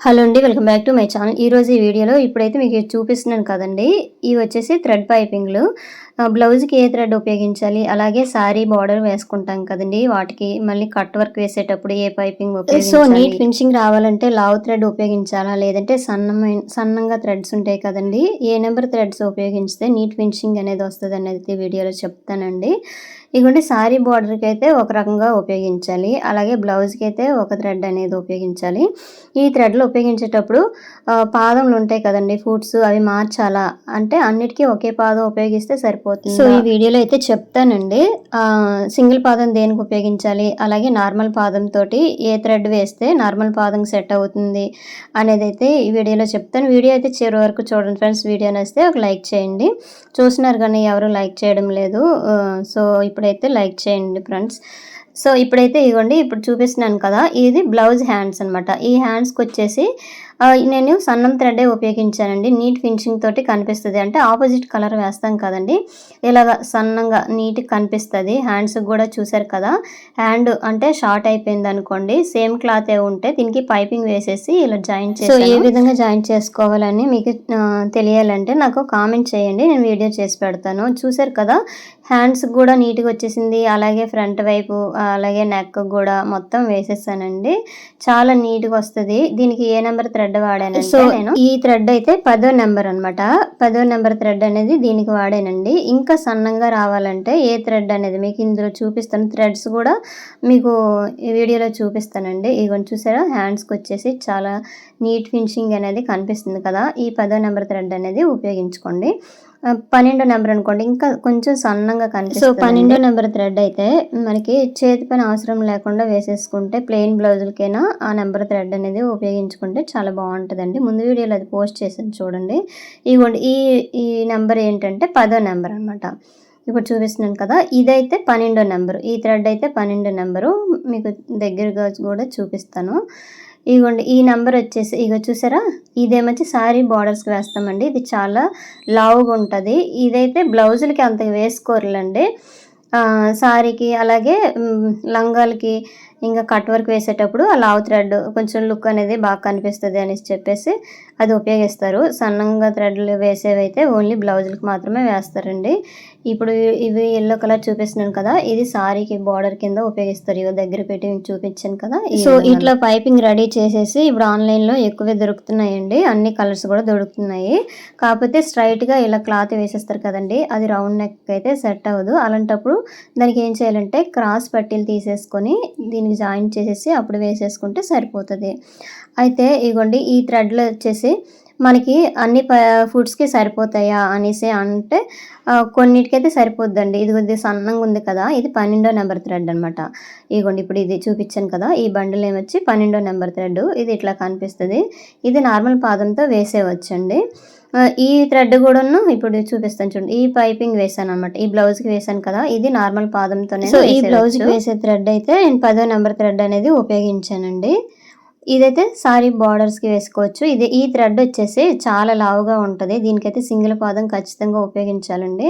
Hello అండి welcome back to my channel. ఈ రోజు ఈ వీడియోలో ఇప్పుడైతే మీకు చూపిస్తున్నాను కదండి. ఇవి వచ్చేసి థ్రెడ్ పైపింగ్లు. బ్లౌజ్కి ఏ థ్రెడ్ ఉపయోగించాలి? అలాగే సారీ బార్డర్ వేసుకుంటాం కదండి. వాటికి మళ్ళీ కట్ వర్క్ వేసేటప్పుడు ఏ పైపింగ్ సో నీట్ ఫినిషింగ్ రావాలంటే లావ్ థ్రెడ్ ఉపయోగించాలా? లేదంటే సన్నమైన సన్నంగా థ్రెడ్స్ ఉంటాయి కదండి. ఏ నెంబర్ థ్రెడ్స్ ఉపయోగించితే నీట్ ఫినిషింగ్ అనేది వస్తుంది అనేది వీడియోలో చెప్తానండి. ఇదిగోండి సారీ బార్డర్కి అయితే ఒక రకంగా ఉపయోగించాలి. అలాగే బ్లౌజ్కి అయితే ఒక థ్రెడ్ అనేది ఉపయోగించాలి. ఈ థ్రెడ్లు ఉపయోగించేటప్పుడు పాదంలు పాదములు ఉంటాయి కదండి ఫుడ్స్ అవి మార్చాలా? అంటే అన్నిటికీ ఒకే పాదం ఉపయోగిస్తే సరిపోతుంది? సో ఈ వీడియోలో అయితే చెప్తానండి. సింగిల్ పాదం దేనికి ఉపయోగించాలి? అలాగే నార్మల్ పాదం తోటి ఏ థ్రెడ్ వేస్తే నార్మల్ పాదం సెట్ అవుతుంది అనేది అయితే ఈ వీడియోలో చెప్తాను. వీడియో అయితే చివరి వరకు చూడండి ఫ్రెండ్స్. వీడియో నచ్చితే ఒక లైక్ చేయండి. చూసినారు కానీ ఎవరు లైక్ చేయడం లేదు. సో ఇప్పుడైతే లైక్ చేయండి ఫ్రెండ్స్. సో ఇప్పుడైతే ఇదిగోండి ఇప్పుడు చూపిస్తున్నాను కదా ఇది బ్లౌజ్ హ్యాండ్స్ అనమాట ఈ హ్యాండ్స్కి వచ్చేసి నేను సన్నం థ్రెడ్డే ఉపయోగించానండి. నీట్ ఫినిషింగ్ తోటి కనిపిస్తుంది. అంటే ఆపోజిట్ కలర్ వేస్తాం కదండి. ఇలాగ సన్నంగా నీట్గా కనిపిస్తుంది. హ్యాండ్స్కి కూడా చూసారు కదా. హ్యాండ్ అంటే షార్ట్ అయిపోయింది అనుకోండి. సేమ్ క్లాత్ ఏ ఉంటే దీనికి పైపింగ్ వేసేసి ఇలా జాయిన్ చేసి సో ఏ విధంగా జాయిన్ చేసుకోవాలని మీకు తెలియాలంటే నాకు కామెంట్ చేయండి. నేను వీడియో చేసి పెడతాను. చూసారు కదా? హ్యాండ్స్ కూడా నీట్గా వచ్చేసింది. అలాగే ఫ్రంట్ వైపు అలాగే నెక్ కూడా మొత్తం వేసేసానండి. చాలా నీట్గా వస్తుంది. దీనికి ఏ నెంబర్ థ్రెడ్ వాడానంటే సో నేను. ఈ థ్రెడ్ అయితే పదో నెంబర్ అన్నమాట. పదో నెంబర్ థ్రెడ్ అనేది దీనికి వాడానండి. ఇంకా సన్నంగా రావాలంటే ఏ థ్రెడ్ అనేది మీకు ఇందులో చూపిస్తాను. థ్రెడ్స్ కూడా మీకు ఈ వీడియోలో చూపిస్తానండి. ఇవన్నీ చూసారా? హ్యాండ్స్కి వచ్చేసి చాలా నీట్ ఫినిషింగ్ అనేది కనిపిస్తుంది కదా. ఈ పదో నెంబర్ థ్రెడ్ అనేది ఉపయోగించుకోండి. పన్నెండో నెంబర్ అనుకోండి. ఇంకా కొంచెం సన్నంగా కనిపిస్తుంది. సో పన్నెండో నెంబర్ థ్రెడ్ అయితే మనకి చేతి పని అవసరం లేకుండా వేసేసుకుంటే ప్లెయిన్ బ్లౌజులకైనా ఆ నెంబర్ థ్రెడ్ అనేది ఉపయోగించుకుంటే చాలా బాగుంటుందండి. ముందు వీడియోలో అది పోస్ట్ చేసాను చూడండి. ఇవ్వండి ఈ ఈ నెంబర్ ఏంటంటే పదో నెంబర్ అన్నమాట. ఇప్పుడు చూపిస్తున్నాను కదా ఇదైతే పన్నెండో నెంబరు. ఈ థ్రెడ్ అయితే పన్నెండో నెంబరు. మీకు దగ్గరగా కూడా చూపిస్తాను. ఇగోండి ఈ నెంబర్ వచ్చేసి ఇగో చూసారా? ఇదేమొచ్చి సారీ బార్డర్స్కి వేస్తామండి. ఇది చాలా లావుగా ఉంటుంది. ఇదైతే బ్లౌజులకి అంత వేసుకోరులండి. శారీకి సారీకి అలాగే లంగాలకి ఇంకా కట్ వర్క్ వేసేటప్పుడు ఆ లావు థ్రెడ్ కొంచెం లుక్ అనేది బాగా కనిపిస్తుంది అనేసి చెప్పేసి అది ఉపయోగిస్తారు. సన్నంగా థ్రెడ్లు వేసేవైతే ఓన్లీ బ్లౌజులకు మాత్రమే వేస్తారండి. ఇప్పుడు ఇవి ఎల్లో కలర్ చూపిస్తున్నాను కదా ఇది సారీకి బార్డర్ కింద ఉపయోగిస్తారు. ఇవి దగ్గర పెట్టి చూపించాను కదా సో ఇట్లా పైపింగ్ రెడీ చేసేసి ఇప్పుడు ఆన్లైన్లో ఎక్కువే దొరుకుతున్నాయండి. అన్ని కలర్స్ కూడా దొరుకుతున్నాయి. కాకపోతే స్ట్రైట్గా ఇలా క్లాత్ వేసేస్తారు కదండి అది రౌండ్ నెక్ అయితే సెట్ అవ్వదు. అలాంటప్పుడు దానికి ఏం చేయాలంటే క్రాస్ పట్టీలు తీసేసుకొని దీన్ని జాయిన్ చేసేసి అప్పుడు వేసేసుకుంటే సరిపోతుంది. అయితే ఇగోండి ఈ థ్రెడ్లో వచ్చేసి మనకి అన్ని ప ఫుడ్స్కి సరిపోతాయా అనేసి అంటే కొన్నిటికైతే సరిపోద్దండి. ఇది కొద్దిగా సన్నంగా ఉంది కదా ఇది పన్నెండో నెంబర్ థ్రెడ్ అనమాట ఇగోండి ఇప్పుడు ఇది చూపించాను కదా ఈ బండిల్ ఏమొచ్చి పన్నెండో నెంబర్ థ్రెడ్ ఇది ఇట్లా కనిపిస్తుంది. ఇది నార్మల్ పాదంతో వేసేవచ్చండి ఈ థ్రెడ్ కూడాను ఇప్పుడు చూపిస్తాను చూడండి. ఈ పైపింగ్ వేసాను అనమాట ఈ బ్లౌజ్కి వేసాను కదా ఇది నార్మల్ పాదంతోనే సో ఈ బ్లౌజ్కి వేసే థ్రెడ్ అయితే నేను పదో నెంబర్ థ్రెడ్ అనేది ఉపయోగించానండి. ఇదైతే సారీ బార్డర్స్కి వేసుకోవచ్చు. ఇది ఈ థ్రెడ్ వచ్చేసి చాలా లావుగా ఉంటుంది. దీనికైతే సింగిల్ పాదం ఖచ్చితంగా ఉపయోగించాలండి.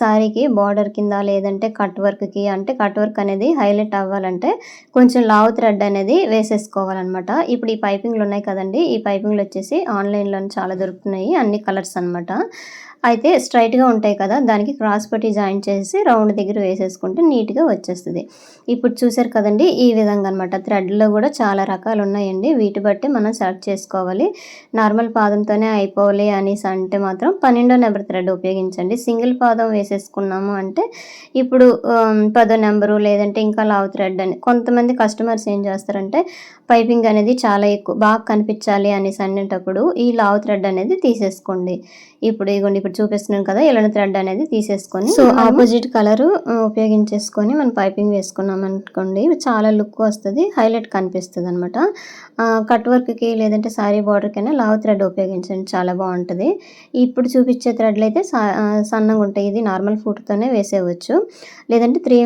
సారీకి బార్డర్ కింద లేదంటే కట్ వర్క్కి అంటే కట్ వర్క్ అనేది హైలైట్ అవ్వాలంటే కొంచెం లావు థ్రెడ్ అనేది వేసేసుకోవాలన్నమాట. ఇప్పుడు ఈ పైపింగ్లు ఉన్నాయి కదండి. ఈ పైపింగ్లు వచ్చేసి ఆన్లైన్లో చాలా దొరుకుతున్నాయి. అన్ని కలర్స్ అన్నమాట. అయితే స్ట్రైట్గా ఉంటాయి కదా దానికి క్రాస్ పట్టి జాయిన్ చేసి రౌండ్ దగ్గర వేసేసుకుంటే నీట్గా వచ్చేస్తుంది. ఇప్పుడు చూసారు కదండి ఈ విధంగా అనమాట థ్రెడ్లో కూడా చాలా రకాలు ఉన్నాయండి వీటి బట్టి మనం సెలెక్ట్ చేసుకోవాలి. నార్మల్ పాదంతోనే అయిపోవాలి అనేసి అంటే మాత్రం పన్నెండో నెంబర్ థ్రెడ్ ఉపయోగించండి. సింగిల్ పాదం వేసేసుకున్నాము అంటే ఇప్పుడు పదో నెంబరు లేదంటే ఇంకా లావు థ్రెడ్ అని కొంతమంది కస్టమర్స్ ఏం చేస్తారంటే పైపింగ్ అనేది చాలా ఎక్కువ బాగా కనిపించాలి అనేసి అనేటప్పుడు ఈ లావు థ్రెడ్ అనేది తీసేసుకోండి. ఇప్పుడు ఇగోండి ఇప్పుడు చూపిస్తున్నాను కదా ఇలాంటి థ్రెడ్ అనేది తీసేసుకొని సో ఆపోజిట్ కలర్ ఉపయోగించేసుకొని మనం పైపింగ్ వేసుకున్నాం అనుకోండి. చాలా లుక్ వస్తుంది హైలైట్ కనిపిస్తుంది అనమాట కట్ వర్క్కి లేదంటే సారీ బార్డర్కైనా లావ్ థ్రెడ్ ఉపయోగించండి చాలా బాగుంటుంది. ఇప్పుడు చూపించే థ్రెడ్లు అయితే సన్నగా ఉంటాయి. ఇది నార్మల్ ఫుట్తోనే వేసేయవచ్చు. లేదంటే three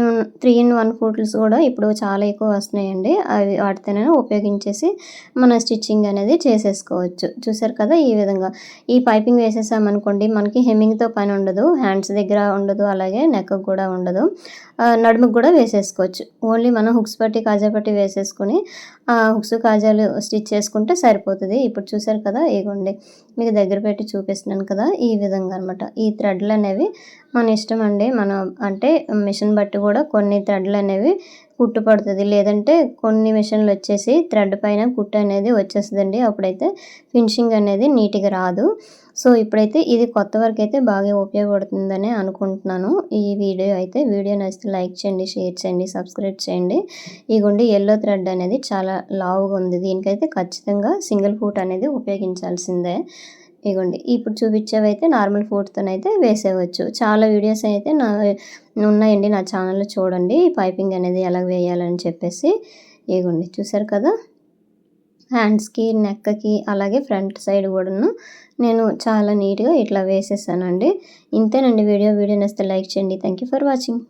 three in one foots కూడా ఇప్పుడు చాలా ఎక్కువ వస్తున్నాయండి. అవి వాటితోనే ఉపయోగించేసి మన స్టిచ్చింగ్ అనేది చేసేసుకోవచ్చు. చూసారు కదా ఈ విధంగా. ఈ పైపింగ్ వేసేసామనుకోండి మనకి హెమ్మింగ్తో పని ఉండదు హ్యాండ్స్ దగ్గర ఉండదు అలాగే నెక్ కూడా ఉండదు. నడుముకు కూడా వేసేసుకోవచ్చు. ఓన్లీ మనం హుక్స్ పట్టి కాజా పట్టి వేసేసుకొని హుక్స్ కాజాలు స్టిచ్ చేసుకుంటే సరిపోతుంది. ఇప్పుడు చూసారు కదా ఇగోండి. మీకు దగ్గర పెట్టి చూపిస్తున్నాను కదా ఈ విధంగా అనమాట ఈ థ్రెడ్లు అనేవి మన ఇష్టం అండి. మనం అంటే మిషన్ బట్టి కూడా కొన్ని థ్రెడ్లు అనేవి కుట్టు పడుతుంది. లేదంటే కొన్ని మిషన్లు వచ్చేసి థ్రెడ్ పైన కుట్టు అనేది వచ్చేస్తుందండి. అప్పుడైతే ఫినిషింగ్ అనేది నీట్గా రాదు. సో ఇప్పుడైతే ఇది కొత్త వరకు అయితే బాగా ఉపయోగపడుతుందని అనుకుంటున్నాను. ఈ వీడియో అయితే వీడియో నచ్చితే లైక్ చేయండి షేర్ చేయండి సబ్స్క్రైబ్ చేయండి. ఇగోండి ఎల్లో థ్రెడ్ అనేది చాలా లావుగా ఉంది. దీనికైతే ఖచ్చితంగా సింగిల్ ఫూట్ అనేది ఉపయోగించాల్సిందే. ఇగోండి ఇప్పుడు చూపించేవైతే నార్మల్ ఫూట్తోనైతే వేసేవచ్చు. చాలా వీడియోస్ అయితే నా ఉన్నాయండి నా ఛానల్లో చూడండి. పైపింగ్ అనేది ఎలా వేయాలని చెప్పేసి. ఇగోండి చూసారు కదా? హ్యాండ్స్కి నెక్కకి అలాగే ఫ్రంట్ సైడ్ కూడాను నేను చాలా నీట్గా ఇట్లా వేసేసానండి. ఇంతేనండి వీడియో. వీడియో నచ్చితే లైక్ చేయండి. Thank for watching.